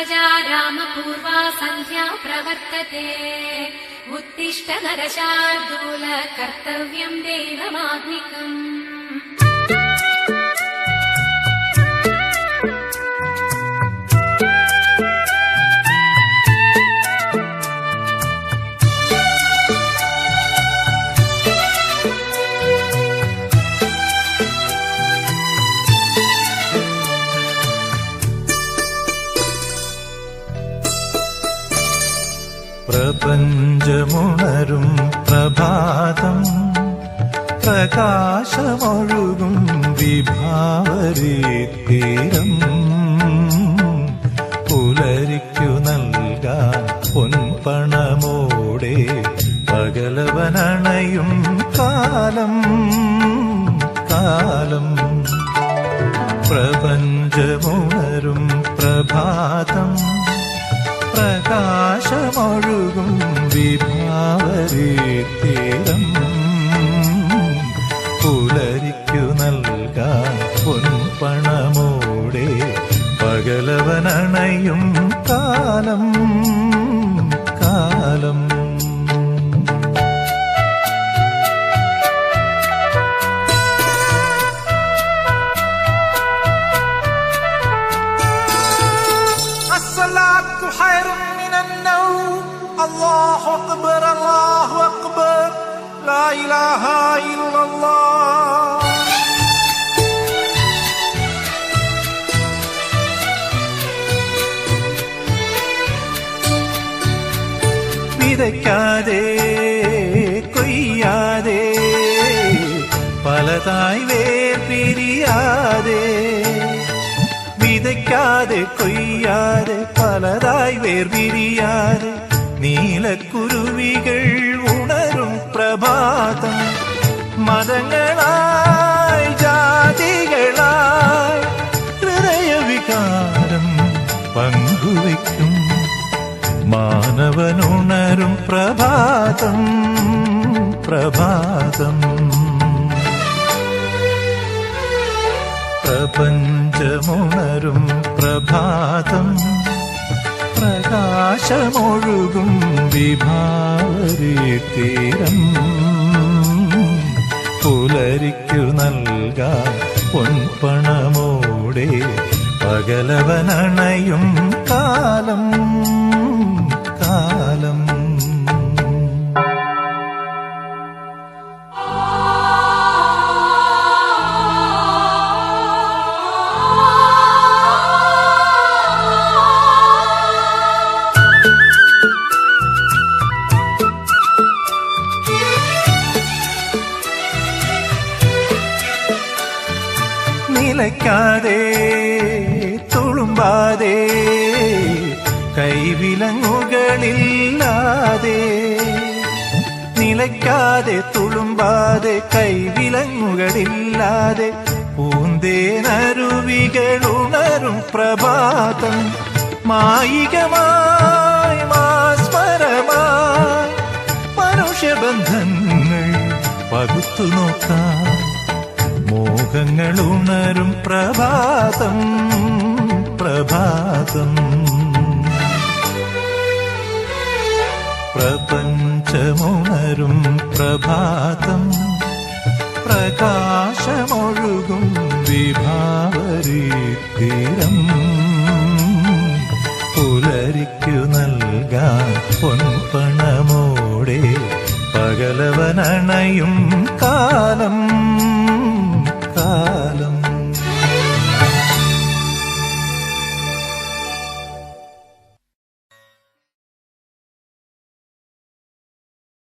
सजा रामपूर्वा सन्ध्या प्रवर्तते। उत्तिष्ठ नरशार्दूल कर्तव्यम् देवमात्मिकम् പ്രപഞ്ചമുണരും പ്രഭാതം. പ്രകാശമൊഴുകും വിഭാവരീത്തീരം തീരം പുലരിക്കു നൽകാൻ പൊൻപണമോടെ പകലവനണയും കാലം കാലം. പ്രപഞ്ചമുണരും പ്രഭാതം. പ്രകാശമൊഴുകും വിഭാവരി തീരം. പുലരിക്കു നൽകാൻ പൊൻപണമോടെ പകലവനണയും കാലം കാലം. الله أكبر الله أكبر لا إله إلا الله விதைக்காதே கொய்யாதே பல தாய் பிரியாதே விதைக்காது கொய்யாது பலதாய் வேர் விரியாது നീലക്കുരുവികൾ ഉണരും പ്രഭാതം. മതങ്ങളായി ജാതികളായി ഹൃദയവികാരം പങ്കുവയ്ക്കും. മാനവനുണരും പ്രഭാതം പ്രഭാതം. പ്രപഞ്ചമുണരും പ്രഭാതം. പ്രകാശമൊഴുകും വിഭാരീരം പുലരിക്കു നൽകാൻ പൊൻപണമോടെ പകലവനണയും കാലം കാലം. നിലയ്ക്കാതെ തുളുമ്പാതെ കൈവിലങ്ങുകളില്ലാതെ. നിലയ്ക്കാതെ തുളുമ്പാതെ കൈവിലങ്ങുകളില്ലാതെ. പൂന്തേനരുവികൾ ഉണരും പ്രഭാതം. മായികമായി മാസ്മരമായി. മനുഷ്യബന്ധങ്ങൾ പകുത്തു നോക്കാം. മോഹങ്ങൾ ഉണരും പ്രഭാതം പ്രഭാതം. പ്രപഞ്ചമുണരും പ്രഭാതം പ്രകാശമൊഴുകും വിഭാവരി തീരം പുലരിക്കു നൽകാൻ പൊൻപണമോടെ പകലവനണയും കാലം.